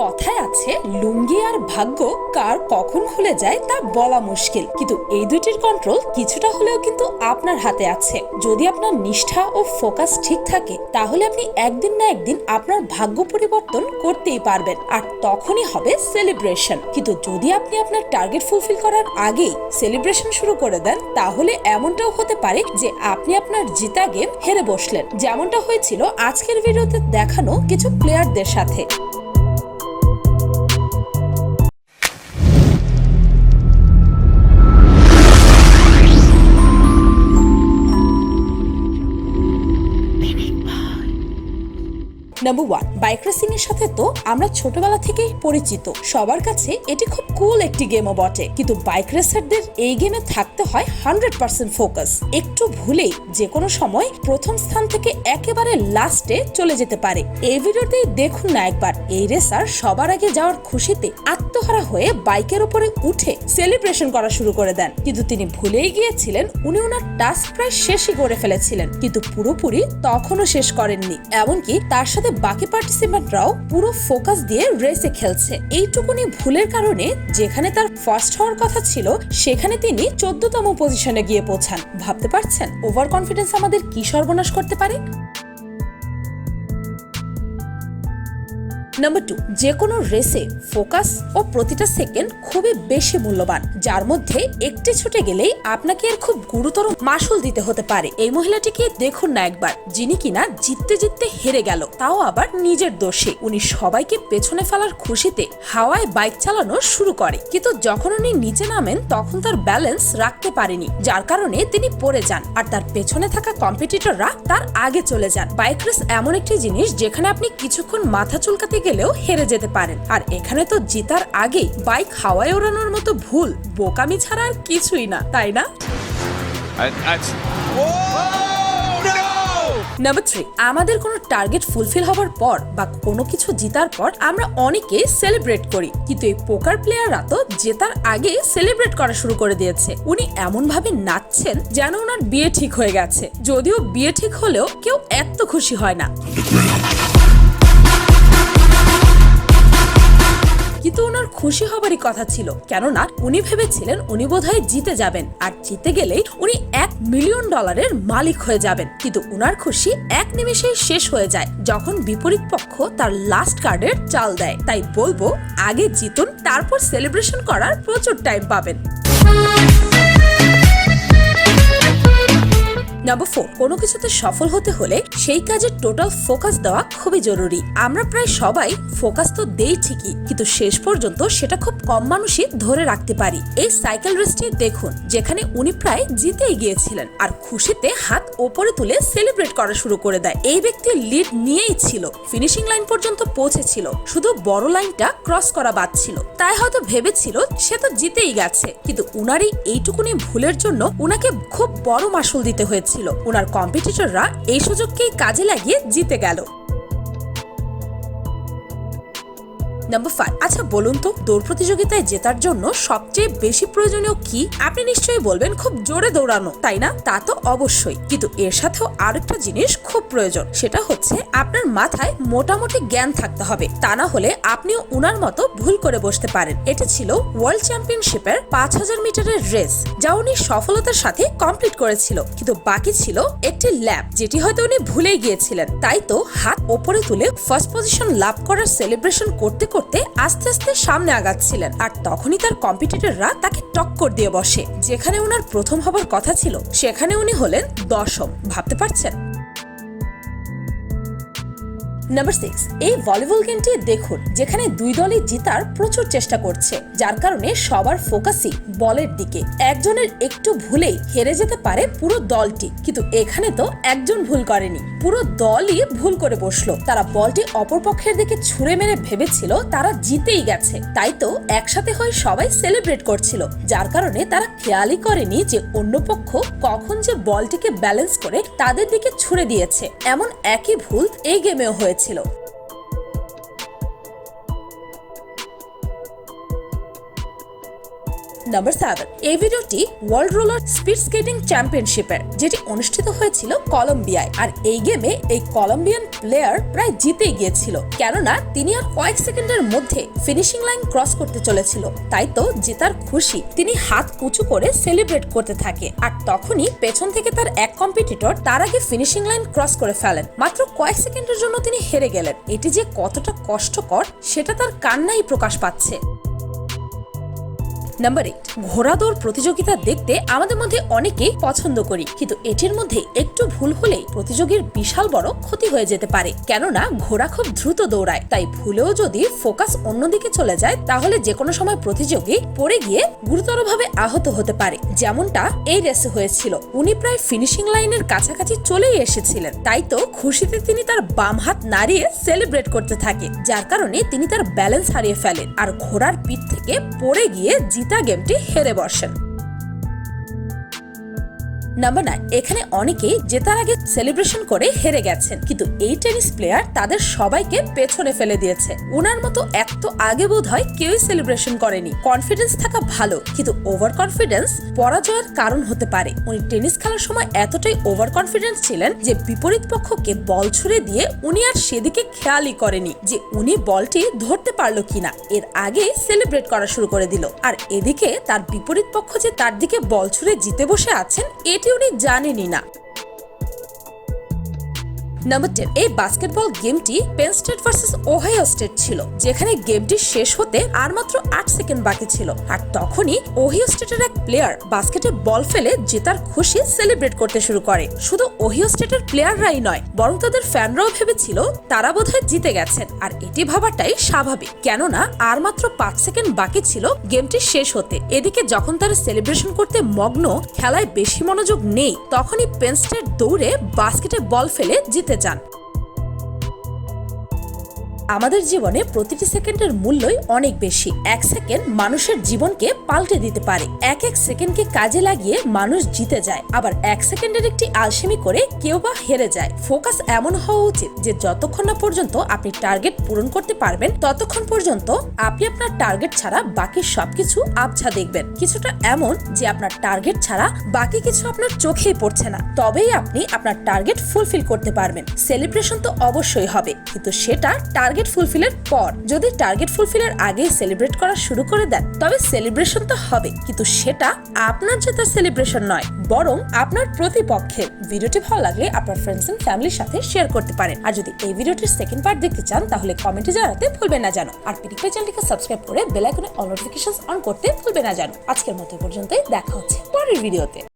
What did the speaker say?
কথায় আছে, লুঙ্গি আর ভাগ্য কার কখন খুলে যায় তা বলা মুশকিল। কিন্তু এই দুইটির কন্ট্রোল কিছুটা হলেও কিন্তু আপনার হাতে আছে। যদি আপনার নিষ্ঠা ও ফোকাস ঠিক থাকে, তাহলে আপনি একদিন না একদিন আপনার ভাগ্য পরিবর্তন করতেই পারবেন। আর তখনই হবে সেলিব্রেশন কিন্তু যদি আপনি আপনার টার্গেট ফুলফিল করার আগেই সেলিব্রেশন শুরু করে দেন, তাহলে এমনটাও হতে পারে যে আপনি আপনার জিতা গেম হেরে বসলেন। যেমনটা হয়েছিল আজকের ভিডিওতে দেখানো কিছু প্লেয়ারদের সাথে। নাম্বার ওয়ান বাইক রেসিং সাথে তো আমরা ছোটবেলা থেকেই পরিচিত। সবার কাছে এটি খুব কুল একটি গেমও বটে। কিন্তু বাইক রেসারদের এই গেমে থাকতে হয় হান্ড্রেড পার্সেন্ট ফোকাস একটু ভুলেই যে কোনো সময় প্রথম স্থান থেকে একেবারে লাস্টে চলে যেতে পারে। এই ভিডিওতেই দেখুন না একবার। এই রেসার সবার আগে যাওয়ার খুশিতে আত্মহারা হয়ে বাইকের উপরে উঠে সেলিব্রেশন করা শুরু করে দেন। কিন্তু তিনি ভুলেই গিয়েছিলেন, উনি ওনার টাস্ক প্রায় শেষই করে ফেলেছিলেন। কিন্তু পুরোপুরি তখনও শেষ করেননি। এমনকি তার সাথে বাকি পার্টিসিপেন্টরাও পুরো ফোকাস দিয়ে রেসে খেলছে। এইটুকুনি ভুলের কারণে যেখানে তার ফার্স্ট হওয়ার কথা ছিল, সেখানে তিনি চোদ্দতম পজিশনে গিয়ে পৌঁছান। ভাবতে পারছেন? ওভার কনফিডেন্স আমাদের কি সর্বনাশ করতে পারে? নাম্বার টু যে কোনো রেসে ফোকাস ও প্রতিটা সেকেন্ড খুবই বেশি মূল্যবান, যার মধ্যে একটি ছুটে গেলেই আপনাকে এর খুব গুরুতর মাসুল দিতে হতে পারে। এই মহিলাটিকে দেখুন না একবার, যিনি কিনা জিততে জিততে হেরে গেল, তাও আবার নিজের দোষে। উনি সবাইকে পেছনে ফেলার খুশিতে হাওয়ায় বাইক চালানো শুরু করে। কিন্তু যখন উনি নিচে নামেন, তখন তার ব্যালেন্স রাখতে পারেনি, যার কারণে তিনি পড়ে যান। আর তার পেছনে থাকা কম্পিটিটররা তার আগে চলে যান। বাইক রেস এমন একটি জিনিস যেখানে আপনি কিছুক্ষণ মাথা চুলকাতে গেলেও হেরে যেতে পারেন। আর এখানে তো জিতার আগেই বাইক হাওয়ায় ওড়ানোর মতো ভুল বোকামি ছাড়া আর কিছুই না তাই না. নাম্বার থ্রি আমাদের কোনো টার্গেট ফুলফিল হওয়ার পর বা কোনো কিছু জেতার পর আমরা অনেকে সেলিব্রেট করি। কিন্তু এই পোকার প্লেয়াররা তো জেতার আগে সেলিব্রেট করা শুরু করে দিয়েছে। উনি এমন ভাবে নাচছেন যেন ওনার বিয়ে ঠিক হয়ে গেছে। যদিও বিয়ে ঠিক হলেও কেউ এত খুশি হয় না। খুশি হবারই কথা ছিল। কেননা উনি ভেবেছিলেন উনি বোধহয় জিতে যাবেন। আর জিতে গেলেই উনি এক মিলিয়ন ডলারের মালিক হয়ে যাবেন। কিন্তু উনার খুশি এক নিমেষেই শেষ হয়ে যায়, যখন বিপরীত পক্ষ তার লাস্ট কার্ডের চাল দেয়। তাই বলব, আগে জিতুন, তারপর সেলিব্রেশন করার প্রচুর টাইম পাবেন। নাম্বার ফোর কোনো কিছুতে সফল হতে হলে সেই কাজে টোটাল ফোকাস দেওয়া খুবই জরুরি। আমরা প্রায় সবাই ফোকাস তো দেই ঠিকই, কিন্তু শেষ পর্যন্ত সেটা খুব কম মানুষই ধরে রাখতে পারি। এই সাইকেল রেসটি দেখুন, যেখানে উনি প্রায় জিতেই গিয়েছিলেন আর খুশিতে হাত ওপরে তুলে সেলিব্রেট করা শুরু করে দেয়। এই ব্যক্তি লিড নিয়েই ছিল ফিনিশিং লাইন পর্যন্ত পৌঁছেছিল, শুধু বড় লাইনটা ক্রস করা বাদ ছিল। তাই হয়তো ভেবেছিল সে তো জিতেই গেছে, কিন্তু উনারই এইটুকুনি ভুলের জন্য উনাকে খুব বড় মাসুল দিতে হয়েছিল। উনার কম্পিটিটররা এই সুযোগকেই কাজে লাগিয়ে জিতে গেল। নাম্বার ফাইভ আচ্ছা বলুন তো, দৌড় প্রতিযোগিতায় জেতার জন্য সবচেয়ে বেশি প্রয়োজনীয় কি? আপনি নিশ্চয়ই বলবেন, খুব জোরে দৌড়ানো। তাই না? তা তো অবশ্যই। কিন্তু এর সাথেও আরেকটা জিনিস খুব প্রয়োজন। সেটা হচ্ছে, আপনার মাথায় মোটামুটি জ্ঞান থাকতে হবে। তা না হলে আপনিও উনার মতো ভুল করে বসতে পারেন। এটি ছিল ওয়ার্ল্ড চ্যাম্পিয়নশিপের পাঁচ হাজার মিটারের রেস, যা উনি সফলতার সাথে কমপ্লিট করেছিল। কিন্তু বাকি ছিল একটি ল্যাব, যেটি হয়তো উনি ভুলেই গিয়েছিলেন। তাই তো হাত ওপরে তুলে ফার্স্ট পজিশন লাভ করার সেলিব্রেশন করতে করতে আস্তে আস্তে সামনে আগাচ্ছিলেন। আর তখনই তার কম্পিটিটররা তাকে টক্কর দিয়ে বসে। যেখানে ওনার প্রথম হবার কথা ছিল, সেখানে উনি হলেন দশম। ভাবতে পারছেন? নাম্বার সিক্স এই ভলিবল গেমটি দেখুন, যেখানে দুই দলই জিতার প্রচুর চেষ্টা করছে, যার কারণে সবার ফোকাসই বলের দিকে। একজনের একটু ভুলেই হেরে যেতে পারে পুরো দলটি, কিন্তু এখানে তো একজন ভুল করেনি। পুরো দলই ভুল করে বসল। তারা বলটি অপরপক্ষের দিকে ছুঁড়ে মেরে ভেবেছিল তারা জিতেই গেছে। তাই তো একসাথে হয়ে সবাই সেলিব্রেট করছিল, যার কারণে তারা খেয়ালই করেনি যে অন্য পক্ষ কখন যে বলটিকে ব্যালেন্স করে তাদের দিকে ছুড়ে দিয়েছে। এমন একই ভুল এই গেমেও হয়েছিল নাম্বার সেভেন এই ভিডিওটি ওয়ার্ল্ড রোলার স্পিড স্কেটিং চ্যাম্পিয়নশিপের যেটি অনুষ্ঠিত হয়েছিল কলম্বিয়ায় আর এই গেমে এই কলম্বিয়ান প্লেয়ার প্রায় জিতেই গিয়েছিল। কেননা, তিনি আর কয়েক সেকেন্ডের মধ্যে ফিনিশিং লাইন ক্রস করতে চলেছিল। তাই তো জেতার খুশি। তিনি হাত উঁচু করে সেলিব্রেট করতে থাকে। আর তখনই পেছন থেকে তার এক কম্পিটিটর তার আগে ফিনিশিং লাইন ক্রস করে ফেলেন। মাত্র কয়েক সেকেন্ডের জন্য তিনি হেরে গেলেন। এটি যে কতটা কষ্টকর, সেটা তার কান্নাই প্রকাশ পাচ্ছে। নাম্বার এইট ঘোড়া দৌড় প্রতিযোগিতা দেখতে আমাদের মধ্যে অনেকেই পছন্দ করি। কিন্তু এটির মধ্যে একটু ভুল হলেই প্রতিযোগীর বিশাল বড় ক্ষতি হয়ে যেতে পারে। কেননা ঘোড়া খুব দ্রুত দৌড়ায়, তাই ভুলেও যদি ফোকাস অন্যদিকে চলে যায়, তাহলে যে কোনো সময় প্রতিযোগী পড়ে গিয়ে গুরুতরভাবে আহত হতে পারে। যেমনটা এই রেসে হয়েছিল। উনি প্রায় ফিনিশিং লাইনের কাছাকাছি চলেই এসেছিলেন। তাই তো খুশিতে তিনি তার বাম হাত নাড়িয়ে সেলিব্রেট করতে থাকে, যার কারণে তিনি তার ব্যালেন্স হারিয়ে ফেলেন। আর ঘোড়ার পিঠ থেকে পড়ে গিয়ে জিতা গেমটি হেরে বসেন। নাম্বার নাইন এখানে অনেকেই জেতার আগে সেলিব্রেশন করে হেরে গেছেন। কিন্তু এই টেনিস প্লেয়ার তাদের সবাইকে পেছনে ফেলে দিয়েছে। ওনার মতো এত আগে বোধ হয় কেউই সেলিব্রেশন করেনি। কনফিডেন্স থাকা ভালো, কিন্তু ওভার কনফিডেন্স পরাজয়ের কারণ হতে পারে। উনি টেনিস খেলার সময় এতটাই ওভার কনফিডেন্স ছিলেন যে বিপরীত পক্ষকে বল ছুড়ে দিয়ে উনি আর সেদিকে খেয়ালই করেনি যে উনি বলটি ধরতে পারল কিনা। এর আগে সেলিব্রেট করা শুরু করে দিল। আর এদিকে তার বিপরীত পক্ষ যে তার দিকে বল ছুড়ে জিতে বসে আছেন এটি উনি জানেনই না। নাম্বার টেন এই বাস্কেটবল গেমটি Penn State versus Ohio State ছিল, যেখানে গেমটি শেষ হতে আর মাত্র আট সেকেন্ড বাকি ছিল। আর তখনই ওহিও স্টেটের এক প্লেয়ার বাস্কেটে বল ফেলে জেতার খুশি সেলিব্রেট করতে শুরু করে। শুধু ওহিও স্টেটের প্লেয়াররাই নয়, বরং তাদের ফ্যানরাও ভেবেছিল তারা বোধহয় জিতে গেছেন। আর এটি ভাবাটাই স্বাভাবিক, কেননা আর মাত্র পাঁচ সেকেন্ড বাকি ছিল গেমটি শেষ হতে। এদিকে যখন তারা সেলিব্রেশন করতে মগ্ন, খেলায় বেশি মনোযোগ নেই, তখনই পেন স্টেট দৌড়ে বাস্কেটে বল ফেলে জিতে যান আমাদের জীবনে প্রতিটি সেকেন্ডের মূল্যই অনেক বেশি। এক সেকেন্ড মানুষের জীবনকে পাল্টে দিতে পারে। এক এক সেকেন্ডকে কাজে লাগিয়ে মানুষ জিতে যায়। আবার এক সেকেন্ডের একটি আলসেমি করে কেউ বা হেরে যায়। ফোকাস এমন হওয়া উচিত যে যতক্ষণ না পর্যন্ত আপনি টার্গেট পূরণ করতে পারবেন, ততক্ষণ পর্যন্ত আপনি আপনার টার্গেট ছাড়া বাকি সবকিছু আবছা দেখবেন। কিছুটা এমন যে আপনার টার্গেট ছাড়া বাকি কিছু আপনার চোখেই পড়ছে না। তবেই আপনি আপনার টার্গেট ফুলফিল করতে পারবেন। সেলিব্রেশন তো অবশ্যই হবে, কিন্তু সেটা টার্গেট ফুলফিলের পর। যদি টার্গেট ফুলফিলের আগে সেলিব্রেট করা শুরু করে দেন, তবে সেলিব্রেশন তো হবে। কিন্তু সেটা আপনার জেতার সেলিব্রেশন নয়, বরং আপনার প্রতিপক্ষের। ভিডিওটি ভালো লাগলে আপনার ফ্রেন্ডস এন্ড ফ্যামিলির সাথে শেয়ার করতে পারেন। আর যদি এই ভিডিওটির সেকেন্ড পার্ট দেখতে চান, তাহলে কমেন্টে জানাতে ভুলবেন না জানো আর পিডিপে চ্যানেলটিকে সাবস্ক্রাইব করে বেল আইকনে অল নোটিফিকেশন অন করতে ভুলবেন না জানো আজকের মতো পর্যন্তই, দেখা হচ্ছে পরের ভিডিওতে